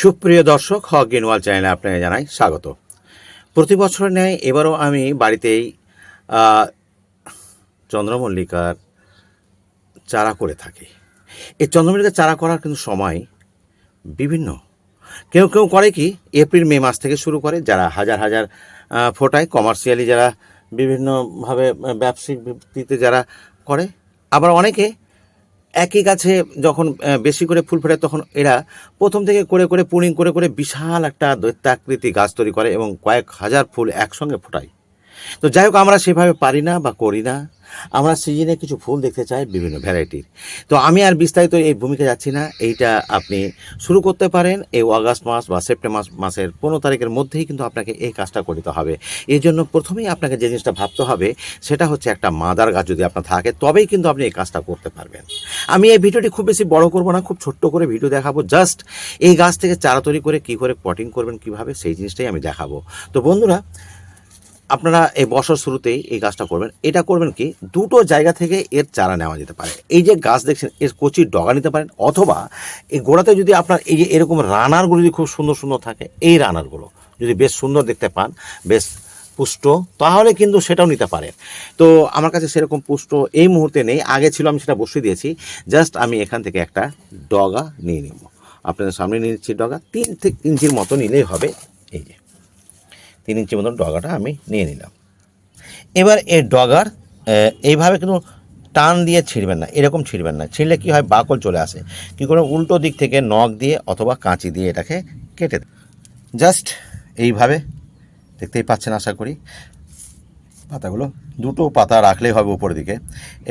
সুপ্রিয় দর্শক, হক গেনওয়াল চ্যানেলে আপনাকে জানাই স্বাগত। প্রতি বছর ন্যায় এবারও আমি বাড়িতেই চন্দ্রমল্লিকার চারা করে থাকি। এই চন্দ্রমল্লিকার চারা করার কিন্তু সময় বিভিন্ন। কেউ কেউ করে কি, এপ্রিল, মে মাস থেকে শুরু করে যারা হাজার হাজার ফোটায় কমার্শিয়ালি যারা বিভিন্নভাবে ব্যবসায়িক ভিত্তিতে যারা করে, আবার অনেকে একই গাছে যখন বেশি করে ফুল ফোটে তখন এরা প্রথম থেকে করে করে পুনিং করে করে বিশাল একটা দৈত্যাকৃতি গাছ তৈরি করে এবং কয়েক হাজার ফুল একসঙ্গে ফোটায়। তো যাই হোক, আমরা সেভাবে পারি না বা করি না। আমরা সিজনে কিছু ফুল দেখতে চাই বিভিন্ন ভ্যারাইটির। তো আমি আর বিস্তারিত এই ভূমিকা যাচ্ছি না, এইটা আপনি শুরু করতে পারেন, এই অগাস্ট মাস বা সেপ্টেম্বর মাস মাসের পনেরো তারিখের মধ্যেই কিন্তু আপনাকে এই কাজটা করতে হবে। এই জন্য প্রথমেই আপনাকে যে জিনিসটা ভাবতে হবে, সেটা হচ্ছে একটা মাদার গাছ যদি আপনার থাকে, তবেই কিন্তু আপনি এই কাজটা করতে পারবেন। আমি এই ভিডিওটি খুব বেশি বড় করব না, খুব ছোট্ট করে ভিডিও দেখাবো। জাস্ট এই গাছ থেকে চারা তৈরি করে কী করে পটিং করবেন কীভাবে, সেই জিনিসটাই আমি দেখাবো। তো বন্ধুরা আপনারা এই বছর শুরুতেই এই গাছটা করবেন। এটা করবেন কি, দুটো জায়গা থেকে এর চারা নেওয়া যেতে পারে। এই যে গাছ দেখছেন, এর কচির ডগা নিতে পারেন, অথবা এই গোড়াতে যদি আপনার এই যে এরকম রানারগুলো যদি খুব সুন্দর সুন্দর থাকে, এই রানারগুলো যদি বেশ সুন্দর দেখতে পান, বেশ পুষ্ট, তাহলে কিন্তু সেটাও নিতে পারেন। তো আমার কাছে সেরকম পুষ্ট এই মুহূর্তে নেই। আগে ছিল, আমি সেটা বসিয়ে দিয়েছি। জাস্ট আমি এখান থেকে একটা ডগা নিয়ে নেব। আপনাদের সামনে নিয়ে নিচ্ছি ডগা। তিন থেকে ইঞ্চির মতো নিলেই হবে। এই যে। তিন ইঞ্চি মতন ডগাটা আমি নিয়ে নিলাম। এবার এই ডগার এইভাবে কিন্তু টান দিয়ে ছিঁড়বেন না, এরকম ছিঁড়বেন না। ছিঁড়লে কী হয়? বাকল চলে আসে। কী করে? উল্টো দিক থেকে নখ দিয়ে অথবা কাঁচি দিয়ে এটাকে কেটে জাস্ট এইভাবে, দেখতেই পাচ্ছেন আশা করি। পাতাগুলো, দুটো পাতা রাখলেই হবে উপরের দিকে।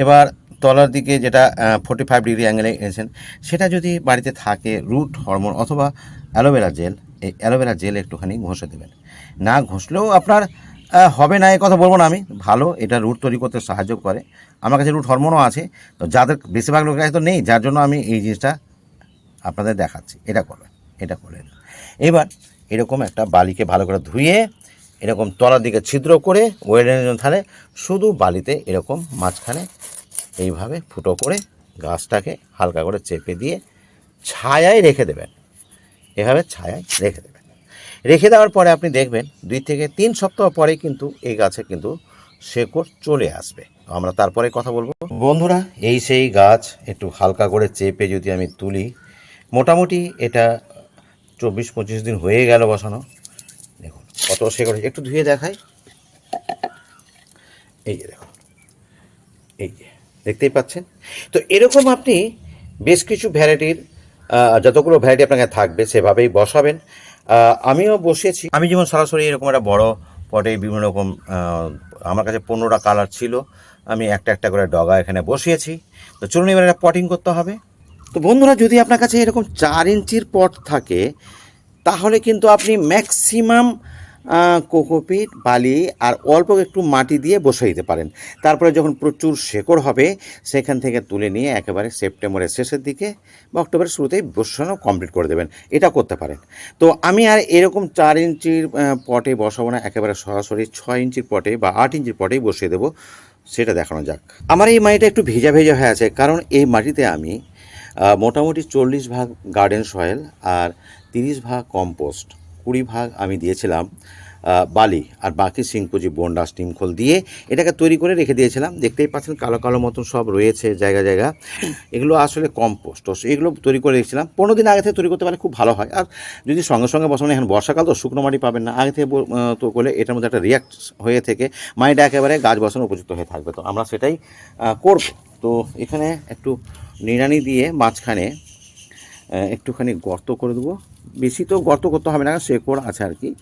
এবার তলার দিকে যেটা ফোর্টি ফাইভ ডিগ্রি অ্যাঙ্গেলে এনেছেন, সেটা যদি বাড়িতে থাকে রুট হরমোন অথবা অ্যালোভেরা জেল এই অ্যালোভেরা জেল একটুখানি ঘষে দেবেন। না ঘষলেও আপনার হবে না এই কথা বলব না আমি। ভালো, এটা রুট তৈরি করতে সাহায্য করে। আমার কাছে রুট হরমোনও আছে, তো যাদের বেশিরভাগ লোকের কাছে তো নেই, যার জন্য আমি এই জিনিসটা আপনাদের দেখাচ্ছি। এটা করবেন, এটা করলেন এবার এরকম একটা বালিকে ভালো করে ধুয়ে, এরকম তলার দিকে ছিদ্র করে ওয়েলের থালে শুধু বালিতে এরকম মাঝখানে এইভাবে ফুটো করে গাছটাকে হালকা করে চেপে দিয়ে ছায়ায় রেখে দেবেন। এভাবে ছায়ায় রেখে দেবেন। রেখে দেওয়ার পরে আপনি দেখবেন দুই থেকে তিন সপ্তাহ পরে কিন্তু এই গাছে কিন্তু শেকড় চলে আসবে। আমরা তারপরে কথা বলব। বন্ধুরা, এই সেই গাছ একটু হালকা করে চেপে যদি আমি তুলি, মোটামুটি এটা চব্বিশ পঁচিশ দিন হয়ে গেল বসানো। দেখুন কত শেকড় একটু ধুয়ে দেখাই। এই যে দেখুন। এই যে, দেখতেই পাচ্ছেন? তো এরকম আপনি বেশ কিছু ভ্যারাইটির যতগুলো ভ্যারাইটি আপনাকে থাকবে সেভাবেই বসাবেন। আমিও বসেছি আমি যেমন সরাসরি এরকম একটা বড় পটে বিভিন্ন রকম আমার কাছে পনেরোটা কালার ছিল। আমি একটা একটা করে ডগা এখানে বসিয়েছি। তো চলুন এবার একটা পটিং করতে হবে। তো বন্ধুরা যদি আপনার কাছে এরকম চার ইঞ্চির পট থাকে তাহলে কিন্তু আপনি ম্যাক্সিমাম কোকোপিট বালি আর অল্প একটু মাটি দিয়ে বসে দিতে পারেন। তারপরে যখন প্রচুর শেকড় হবে, সেখান থেকে তুলে নিয়ে একেবারে সেপ্টেম্বরের শেষের দিকে বা অক্টোবরের শুরুতেই বসানো কমপ্লিট করে দেবেন। এটা করতে পারেন। তো আমি আর এরকম চার ইঞ্চির পটে বসাবো না, একেবারে সরাসরি ছয় ইঞ্চির পটে বা আট ইঞ্চির পটেই বসিয়ে দেবো। সেটা দেখানো যাক। আমার এই মাটিটা একটু ভেজা ভেজা হয়ে আছে, কারণ এই মাটিতে আমি মোটামুটি চল্লিশ ভাগ গার্ডেন সয়েল আর তিরিশ ভাগ কম্পোস্ট কুড়ি ভাগ আমি দিয়েছিলাম বালি আর বাকি সিংপুজি বন্ডা স্টিমখোল দিয়ে এটাকে তৈরি করে রেখে দিয়েছিলাম। দেখতেই পাচ্ছেন কালো কালো মতন সব রয়েছে জায়গা জায়গা। এগুলো আসলে কম্পোস্ট। এগুলো তৈরি করে রেখেছিলাম। পনেরো দিন আগে থেকে তৈরি করতে পারলে খুব ভালো হয়। আর যদি সঙ্গে সঙ্গে বসানো এখন বর্ষাকাল তো শুকনো মাটি পাবেন না। আগে থেকে তো করলে এটার মধ্যে একটা রিয়াক্ট হয়ে থেকে মাটিটা একেবারে গাছ বসানো উপযুক্ত হয়ে থাকবে। তো আমরা সেটাই করব। তো এখানে একটু নিড়ানি দিয়ে মাঝখানে একটুখানি গর্ত করে দেবো। বেশি তো গর্ত করতে হবে না, শেকড় আছে আর কি।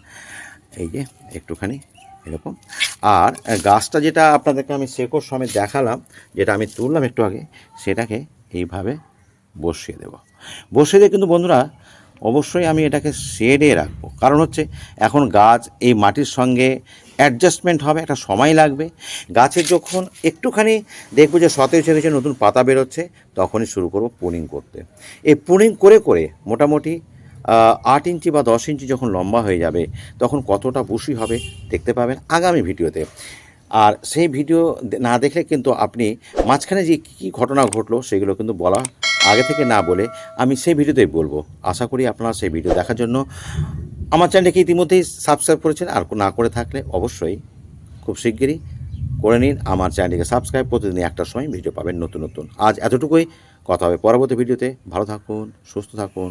এই যে, একটুখানি, এরকম। আর গাছটা যেটা আপনাদেরকে আমি শেকড় সমেত দেখালাম, যেটা আমি তুললাম একটু আগে, সেটাকে এইভাবে বসিয়ে দেব। বসিয়ে দিয়ে কিন্তু বন্ধুরা, অবশ্যই আমি এটাকে শেডে রাখব। কারণ হচ্ছে, এখন গাছ এই মাটির সঙ্গে অ্যাডজাস্টমেন্ট হবে, একটা সময় লাগবে। গাছের যখন একটুখানি দেখব যে সতেজ গেছে নতুন পাতা বেরোচ্ছে, তখনই শুরু করব পুনিং করতে। এই পুনিং করে করে মোটামুটি আট ইঞ্চি বা দশ ইঞ্চি যখন লম্বা হয়ে যাবে, তখন কতটা বুশি হবে দেখতে পাবেন আগামী ভিডিওতে। আর সেই ভিডিও না দেখলে কিন্তু আপনি মাঝখানে যে কী কী ঘটনা ঘটলো সেগুলো কিন্তু বলা আগে থেকে না বলে আমি সেই ভিডিওতেই বলব। আশা করি আপনারা সেই ভিডিও দেখার জন্য আমার চ্যানেলকে ইতিমধ্যেই সাবস্ক্রাইব করেছেন। আর না করে থাকলে অবশ্যই খুব শিগগিরই করে নিন। আমার চ্যানেলটিকে সাবস্ক্রাইব প্রতিদিন একটার সময় ভিডিও পাবেন নতুন নতুন। আজ এতটুকুই। কথা হবে পরবর্তী ভিডিওতে। ভালো থাকুন, সুস্থ থাকুন।